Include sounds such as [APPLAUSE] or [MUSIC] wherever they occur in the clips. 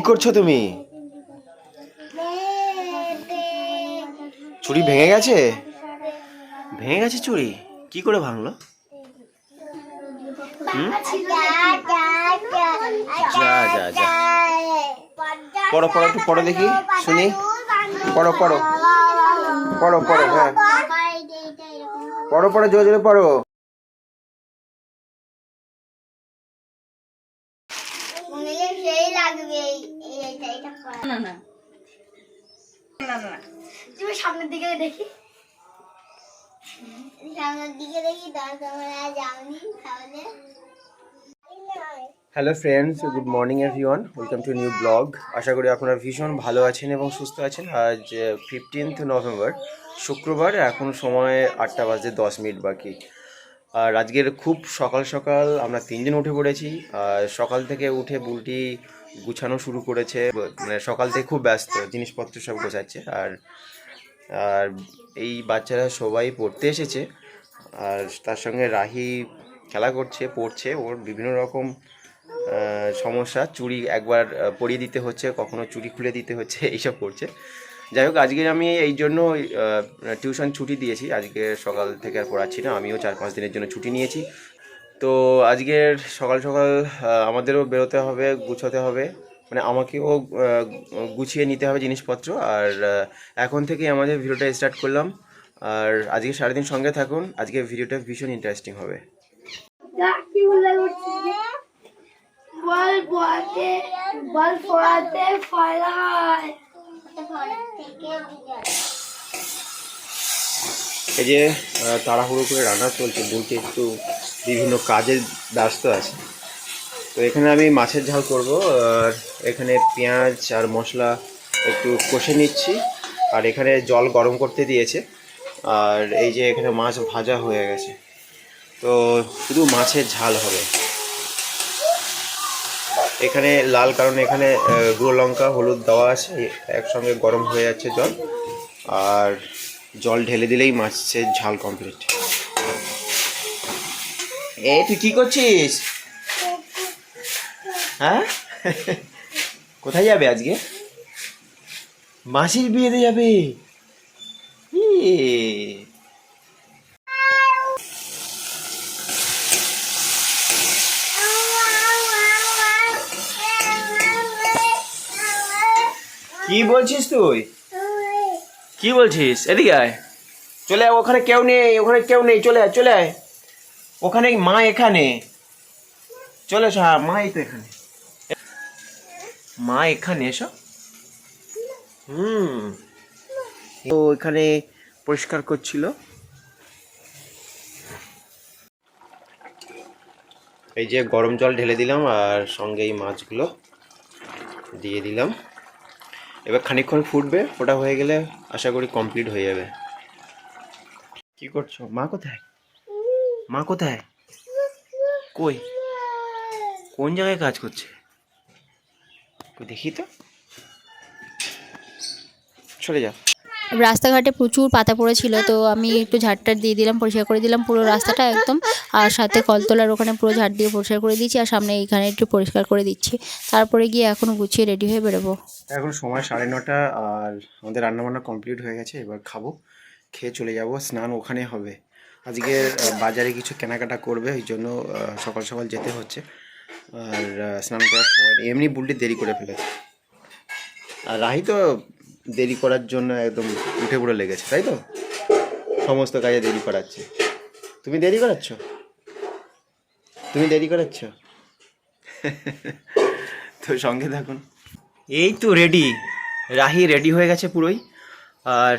করছ তুমি? চুরি ভেঙে গেছে? ভেঙে গেছে চুরি কি করে ভাঙলো? যা যা যা। পড়ো পড়ো একটু, পড়ো দেখি, শুনি। পড়ো পড়ো। পড়ো পড়ো হ্যাঁ। পড়ো পড়ো, জোরে জোরে পড়ো সেই লাগবে এই- এই- এইটা এটা করা। না না তুমি সামনের দিকে দেখি। সামনের দিকে দেখি দশ তোমরা যাওনি তাহলে। Hello friends good morning everyone welcome to new blog আশা করি আপনারা ভীষণ ভালো আছেন এবং সুস্থ আছেন। আজ ফিফটিন্থ নভেম্বর শুক্রবার এখন সময় আটটা বাজে দশ মিনিট বাকি। আর আজকের খুব সকাল সকাল আমরা তিনজন উঠে পড়েছি। আর সকাল থেকে উঠে বুলটি গুছানো শুরু করেছে মানে সকাল থেকে খুব ব্যস্ত, জিনিসপত্র সব গোছাচ্ছে, আর আর এই বাচ্চারা সবাই পড়তে এসেছে, আর তার সঙ্গে রাহি খেলা করছে, পড়ছে, ওর বিভিন্ন রকম সমস্যা চুরি একবার পরিয়ে দিতে হচ্ছে, কখনো চুরি খুলে দিতে হচ্ছে, [LAUGHS] এইসব করছে যাই হোক, আজকে আমি এই জন্য টিউশন ছুটি দিয়েছি, আজকে সকাল থেকে আর পড়াচ্ছি না, আমিও চার পাঁচ দিনের জন্য ছুটি নিয়েছি তো আজকের সকাল সকাল আমাদেরও বেরোতে হবে গুছোতে হবে। মানে আমাকেও গুছিয়ে নিতে হবে জিনিসপত্র। আর এখন থেকে আমাদের ভিডিওটা স্টার্ট করলাম। আর আজকে সারাদিন সঙ্গে থাকুন। আজকে ভিডিওটা ভীষণ ইন্টারেস্টিং হবে। বল বল হয়। এই যে তাড়াহুড়ো করে রান্না চলছে বলতে একটু বিভিন্ন কাজের ব্যস্ত আছে। তো এখানে আমি মাছের ঝাল করব, আর এখানে পেঁয়াজ আর মশলা একটু কষে নিচ্ছি, আর এখানে জল গরম করতে দিয়েছে, আর এই যে এখানে মাছ ভাজা হয়ে গেছে। তো শুধু মাছের ঝাল হবে। এখানে লাল, কারণ এখানে গুঁড়ো লঙ্কা, হলুদ দেওয়া আছে, একসঙ্গে গরম হয়ে যাচ্ছে জল, আর জল ঢেলে দিলেই মাছের ঝাল কমপ্লিট। এ, তুই কি করছিস? হ্যাঁ? কোথায় যাবে আজকে? মাসির বিয়েতে যাবে। কি বলছিস তুই? কি বলছিস? এদিকে আয়। চলে আয়, ওখানে কেউ নেই, ওখানে কেউ নেই, চলে আয় চলে আয়। ওখানে মা এখানে। চলে এসো হ্যাঁ মা এই তো এখানে। মা এখানে, এসো। হুম। তো এখানে পরিষ্কার করছিল। এই যে গরম জল ঢেলে দিলাম আর সঙ্গে এই মাছগুলো দিয়ে দিলাম। এবার খানিকক্ষণ ফুটবে ওটা হয়ে গেলে আশা করি কমপ্লিট হয়ে যাবে। কি করছ? মা কোথায়? মা কোথায়? কই? কোন জায়গায় কাজ করছে? দেখি তো। চলে যাও রাস্তাঘাটে প্রচুর পাতা পড়েছিল তো আমি একটু ঝাড়টার দিয়ে দিলাম পরিষ্কার করে দিলাম পুরো রাস্তাটা একদম। আর সাথে কলতলার ওখানে পুরো ঝাড় দিয়ে পরিষ্কার করে দিচ্ছি আর সামনে এইখানে একটু পরিষ্কার করে দিচ্ছি। তারপরে গিয়ে এখন গুছিয়ে রেডি হয়ে বেরোবো। এখন সময় সাড়ে নটা আর আমাদের রান্নাবান্না কমপ্লিট হয়ে গেছে এবার খাব খেয়ে চলে যাব স্নান ওখানে হবে। আজকে বাজারে কিছু কেনাকাটা করবে, ওই জন্য সকাল সকাল যেতে হচ্ছে। আর স্নান করার সময়। এমনি বুলটি দেরি করে ফেলেছে। আর রাহি তো দেরি করার জন্য একদম উঠে পড়ে লেগেছে, তাই তো? সমস্ত কাজে দেরি করাচ্ছে। তুমি দেরি করাচ্ছ? তুমি দেরি করাচ্ছ? [LAUGHS] তো সঙ্গে থাকুন। এই তো রেডি রাহি রেডি হয়ে গেছে পুরোই। আর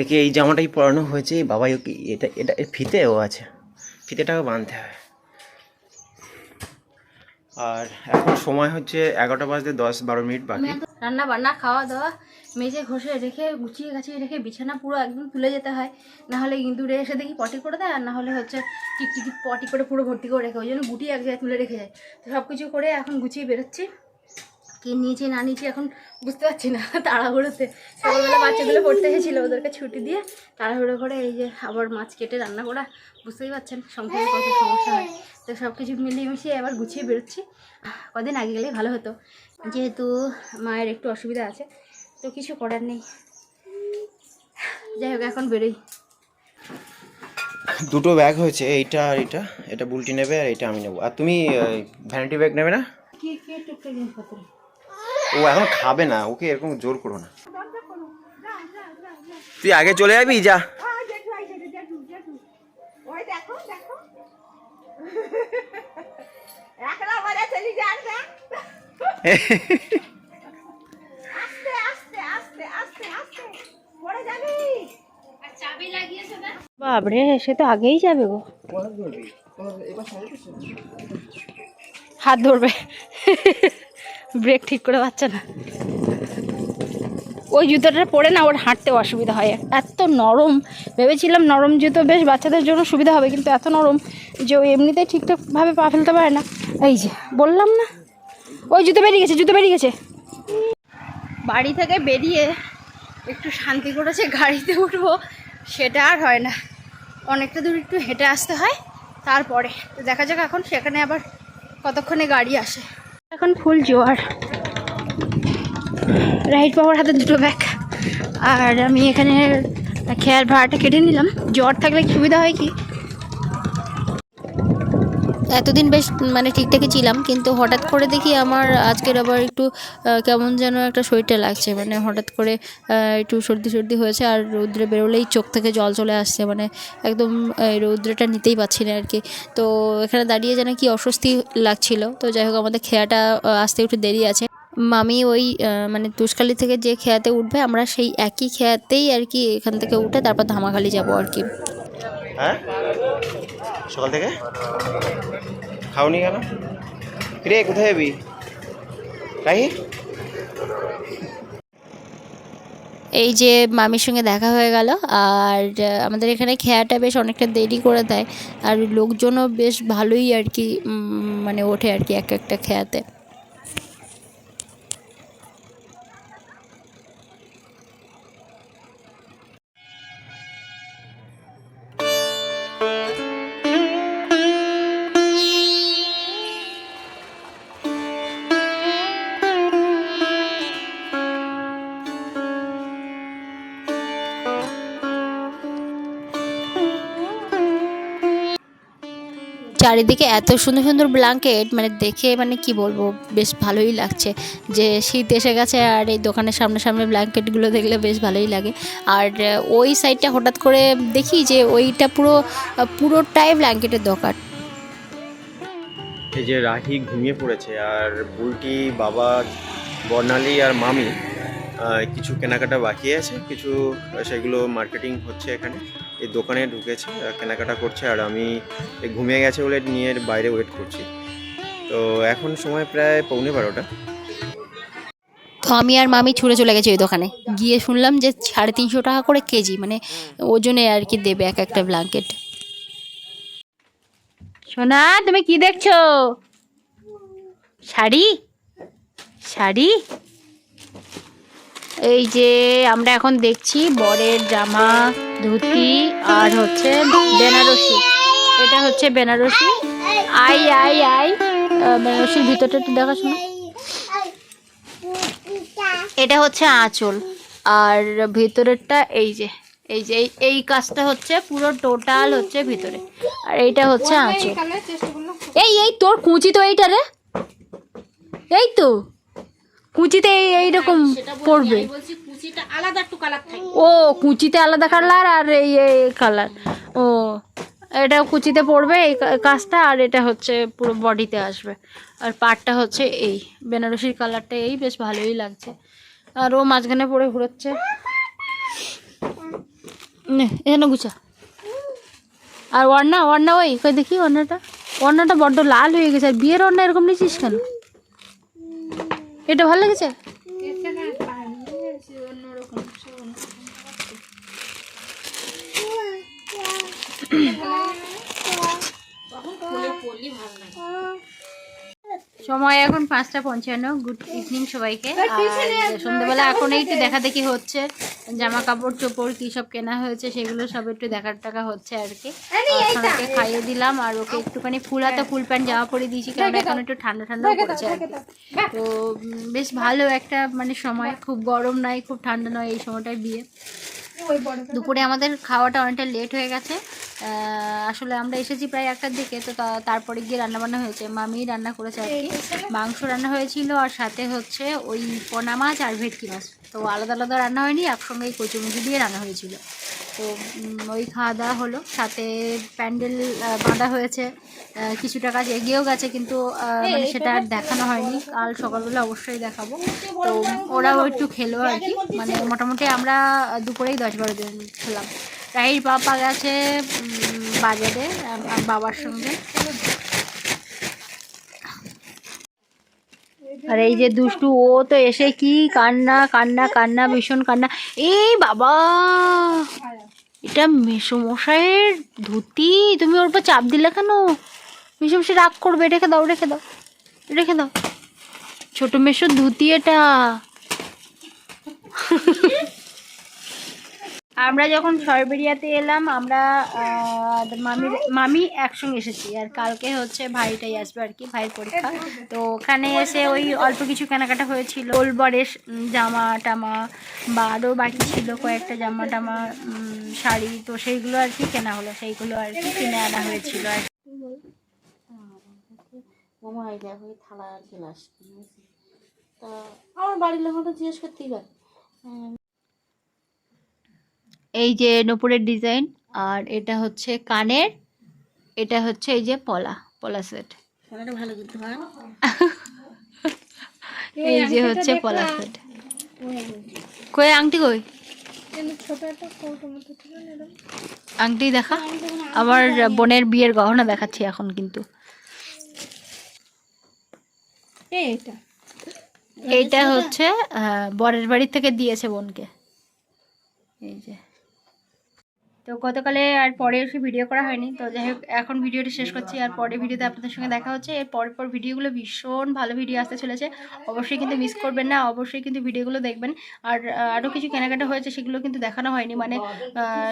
একে এই জামাটাই পরানো হয়েছে বাবাই ওকে এটা এটা ফিতেও আছে। ফিতেটাও বাঁধতে হয় আর এখন সময় হচ্ছে এগারোটা বাজতে দশ বারো মিনিট বাকি। রান্না বান্না খাওয়া দাওয়া মেঝে ঘষে রেখে, গুছিয়ে গাছিয়ে রেখে বিছানা পুরো একদম তুলে যেতে হয়। না হলে ইঁদুরে এসে দেখি পটি করে দেয়, আর না হলে হচ্ছে টিকটিকি পটি করে পুরো ভর্তি করে রেখে, ওই জন্য গুটি এক জায়গায় তুলে রেখে যায়। তো সব কিছু করে এখন গুছিয়ে বেরোচ্ছি। কি নিয়েছি না নিয়েছি এখন বুঝতে পারছি না তাড়াহুড়োতে। সকালবেলা বাচ্চাগুলো পড়তে এসেছিল ওদেরকে ছুটি দিয়ে তাড়াহুড়ো করে এই যে আবার মাছ কেটে রান্না করা বুঝতেই পারছেন সংসারে কত সমস্যা হয়। তো সব কিছু মিলিয়ে মিশিয়ে এবার গুছিয়ে বেরোচ্ছি। কদিন আগে গেলেই ভালো হতো। যেহেতু মায়ের একটু অসুবিধা আছে তো কিছু করার নেই। যাই হোক এখন বেরোই। দুটো ব্যাগ হয়েছে এইটা আর এটা এটা বুলটি নেবে আর এটা আমি নেব। আর তুমি ভ্যানিটি ব্যাগ নেবে না? কি কি টুকটাক জিনিসপত্র? ও এখন খাবে না ওকে এরকম জোর করো না। তুই আগে চলে যাবি? যা। ওই দেখো দেখো। একলা বলে চলি যান না আস্তে আস্তে আস্তে আস্তে আস্তে। পড়ে যাবি? বাবরে সে তো আগেই যাবে গো। হাত ধরবে। ব্রেক ঠিক করে পাচ্ছে না। ওই জুতোটা পরে না ওর হাঁটতে অসুবিধা হয়। এত নরম, ভেবেছিলাম নরম জুতো বেশ বাচ্চাদের জন্য সুবিধা হবে, কিন্তু এত নরম যে ও এমনিতেই ঠিকঠাকভাবে পা ফেলতে পারে না। এই যে, বললাম না, ওই জুতো বেরিয়ে গেছে, জুতো বেরিয়ে গেছে। বাড়ি থেকে বেরিয়ে একটু শান্তি করেছে, গাড়িতে উঠবো, সেটা আর হয় না। অনেকটা দূর একটু হেঁটে আসতে হয়, তারপরে। তো দেখা যাক এখন সেখানে আবার কতক্ষণে গাড়ি আসে। এখন ফুল জোয়ার। রাইট বাবার হাতে দুটো ব্যাগ আর আমি এখানে খেয়ার ভাড়াটা কেটে নিলাম। জ্বর থাকলে সুবিধা হয় কি? এতদিন বেশ মানে ঠিকঠাকই ছিলাম, কিন্তু হঠাৎ করে দেখি আমার আজকের আবার একটু কেমন যেন একটা শরীরটা লাগছে। মানে হঠাৎ করে একটু সর্দি সর্দি হয়েছে আর রৌদ্রে বেরোলেই চোখ থেকে জল চলে আসছে। মানে একদম রৌদ্রটা নিতেই পারছি না আর কি তো এখানে দাঁড়িয়ে যেন কি অস্বস্তি লাগছিল। তো যাই হোক, আমাদের খেয়াটা আসতে একটু দেরি আছে। মামি ওই মানে তুষকালি থেকে যে খেয়াতে উঠবে, আমরা সেই একই খেয়াতেই আর কি এখান থেকে উঠে তারপর ধামাখালি যাব আর কি হ্যাঁ? সকাল থেকে? খাওনি কেন? রে কোথায় যাবি? তাই এই যে মামির সঙ্গে দেখা হয়ে গেল, আর আমাদের এখানে খেয়াটা বেশ অনেকটা দেরি করে দেয়, আর লোকজনও বেশ ভালোই আর কি মানে ওঠে আর কি এক একটা খেয়াতে। চারিদিকে এত সুন্দর সুন্দর ব্ল্যাঙ্কেট মানে দেখে মানে কি বলব, বেশ ভালোই লাগছে। যে শীত এসে গেছে আর এই দোকানের সামনে সামনে ব্ল্যাঙ্কেটগুলো দেখলে বেশ ভালোই লাগে। আর ওই সাইডটা হঠাৎ করে দেখি যে ওইটা পুরো পুরোটাই ব্ল্যাঙ্কেটের দোকান। এই যে রাহি ঘুমিয়ে পড়েছে আর বুলটি, বাবা, বর্ণালী আর মামি কিছু কেনাকাটা বাকি আছে, কিছু, সেগুলো মার্কেটিং হচ্ছে এখানে। এই দোকানে ঢুকেছে কেনাকাটা করছে আর আমি ঘুমিয়ে গেছে বলে নিয়ে বাইরে ওয়েট করছি। তো এখন সময় প্রায় পৌনে বারোটা। তো আমি আর মামি ছুটে চলে গেছি ওই দোকানে। গিয়ে শুনলাম যে সাড়ে তিনশো টাকা করে কেজি মানে ওজনে আর কি দেবে এক একটা ব্ল্যাঙ্কেট সোনা তুমি কি দেখছ? শাড়ি? শাড়ি? এই যে আমরা এখন দেখছি বরের জামা ধুতি আর হচ্ছে বেনারসি। এটা হচ্ছে বেনারসি। আই আই আই বেনারসির ভিতরটা একটু দেখাশোনা এটা হচ্ছে আঁচল। আর ভিতরেরটা এই যে এই যে এই- এই কাজটা হচ্ছে পুরো টোটাল হচ্ছে ভিতরে। আর এইটা হচ্ছে আঁচল। এই এই তোর কুচি তো এইটা রে? এই তো। কুচিতে এই এইরকম পড়বে। ও কুচিতে আলাদা কালার আর এই এই কালার ও এটা কুচিতে পড়বে এই কাজটা আর এটা হচ্ছে পুরো বডিতে আসবে। আর পাটটা হচ্ছে এই বেনারসির কালারটা এই বেশ ভালোই লাগছে। আর ও মাঝখানে পড়ে ঘুরোচ্ছে। এখানে গুছা। আর ওড়না ওড়না ওই কই দেখি ওড়নাটা ওড়নাটা বড্ড লাল হয়ে গেছে। আর বিয়ের ওড়না এরকম নিয়েছিস কেন? এটা ভালো লেগেছে? সময় এখন পাঁচটা পঞ্চান্ন। গুড ইভিনিং সবাইকে। সন্ধ্যেবেলা এখন একটু দেখা দেখি হচ্ছে। জামা কাপড় চোপড় কী সব কেনা হয়েছে সেগুলো সব একটু দেখার টাকা হচ্ছে আর কি। সোনাকে খাইয়ে দিলাম আর ওকে একটুখানি ফুল হাতা ফুল প্যান্ট জামা পরে দিয়েছি কারণ এখন একটু ঠান্ডা ঠান্ডা পড়ছে আর কি। তো বেশ ভালো একটা মানে সময়। খুব গরম নয় খুব ঠান্ডা নয় এই সময়টায় বিয়ে। দুপুরে আমাদের খাওয়াটা অনেকটা লেট হয়ে গেছে। আসলে আমরা এসেছি প্রায় একটার দিকে তো তারপরে গিয়ে রান্নাবান্না হয়েছে। মামি রান্না করেছে আর কি। মাংস রান্না হয়েছিল আর সাথে হচ্ছে ওই পোনা মাছ আর ভেটকি মাছ। তো আলাদা আলাদা রান্না হয়নি একসঙ্গে কচুমুচি দিয়ে রান্না হয়েছিল। তো ওই খাওয়া দাওয়া হলো। সাথে প্যান্ডেল বাঁধা হয়েছে। কিছুটা কাজ এগিয়েও গেছে কিন্তু মানে সেটা আর দেখানো হয়নি। কাল সকালবেলা অবশ্যই দেখাবো। তো ওরাও একটু খেলো আর কি। মানে মোটামুটি আমরা দুপুরেই দশ বারো জন খেলাম। রাহির বাবা গেছে বাজারে বাবার সঙ্গে। আর এই যে দুষ্টু ও তো এসে কি কান্না কান্না কান্না ভীষণ কান্না। এই বাবা! এটা মেসোমশাইয়ের ধুতি? তুমি ওর উপর চাপ দিলে কেন? মেসোমশাই রাগ করবে, রেখে দাও রেখে দাও রেখে দাও। ছোট মেসোর ধুতি এটা। আমরা যখন সরবেরিয়াতে এলাম, আমরা মামির, মামি একসঙ্গে এসেছি। আর কালকে হচ্ছে ভাইটাই আসবে আর কি, ভাইয়ের পরীক্ষা। তো ওখানে এসে ওই অল্প কিছু কেনাকাটা হয়েছিল। গোলবরের জামা টামা বা আরও বাকি ছিল কয়েকটা জামা টামা শাড়ি। তো সেইগুলো আর কি কেনা হলো, সেইগুলো আর কি কিনে আনা হয়েছিল আর থালা আর গ্লাস তা, আমার বাড়ির লোক জিজ্ঞেস করতেই পারে। এই যে নপুরের ডিজাইন আর এটা হচ্ছে কানের এটা হচ্ছে এই যে পলা পলা সেট। হয় [LAUGHS] এই যে হচ্ছে পলা সেট। কই আংটি কই? আংটি দেখা। আমার বোনের বিয়ের গহনা দেখাচ্ছি এখন কিন্তু। এইটা। হচ্ছে বরের বাড়ি থেকে দিয়েছে বোনকে। এই যে। তো গতকালে আর পরে এসে ভিডিও করা হয়নি। তো যাই হোক, এখন ভিডিওটি শেষ করছি। আর পরে ভিডিওতে আপনাদের সঙ্গে দেখা হচ্ছে। এর পর পর ভিডিওগুলো ভীষণ ভালো ভিডিও আসতে চলেছে। অবশ্যই কিন্তু মিস করবেন না, অবশ্যই কিন্তু ভিডিওগুলো দেখবেন। আর আরও কিছু কেনাকাটা হয়েছে, সেগুলো কিন্তু দেখানো হয়নি। মানে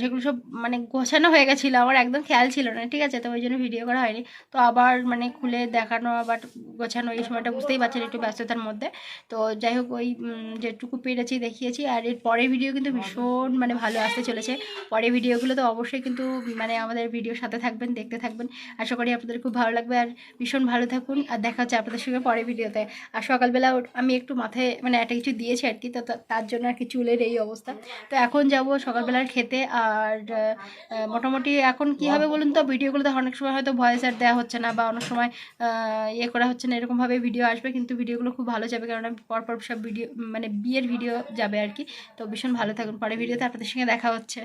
সেগুলো সব মানে গোছানো হয়ে গেছিল। আমার একদম খেয়াল ছিল না, ঠিক আছে? তো ওই জন্য ভিডিও করা হয়নি। তো আবার মানে খুলে দেখানো আবার গোছানো এই সময়টা বুঝতেই পারছেন একটু ব্যস্ততার মধ্যে। তো যাই হোক, ওই যেটুকু পেরেছি, দেখিয়েছি। আর এর পরের ভিডিও কিন্তু ভীষণ মানে ভালো আসতে চলেছে। পরের ভিডিওগুলো তো অবশ্যই কিন্তু মানে আমাদের ভিডিওর সাথে থাকবেন, দেখতে থাকবেন। আশা করি আপনাদের খুব ভালো লাগবে আর ভীষণ ভালো থাকুন। আর দেখা হচ্ছে আপনাদের সঙ্গে পরের ভিডিওতে। আর সকালবেলা আমি একটু মাথায় মানে একটা কিছু দিয়েছি আর কি, তো তার জন্য আর কি চুলের এই অবস্থা। তো এখন যাব সকালবেলার খেতে। আর মোটামুটি এখন কি হবে বলুন তো? ভিডিওগুলোতে অনেক সময় হয়তো ভয়েস আর দেওয়া হচ্ছে না বা অনেক সময় ইয়ে করা হচ্ছে না, এরকমভাবে ভিডিও আসবে। কিন্তু ভিডিওগুলো খুব ভালো যাবে। কারণ পরপর সব ভিডিও মানে বিয়ের ভিডিও যাবে আর কি। তো ভীষণ ভালো থাকুন। পরের ভিডিওতে আপনাদের সঙ্গে দেখা হচ্ছে।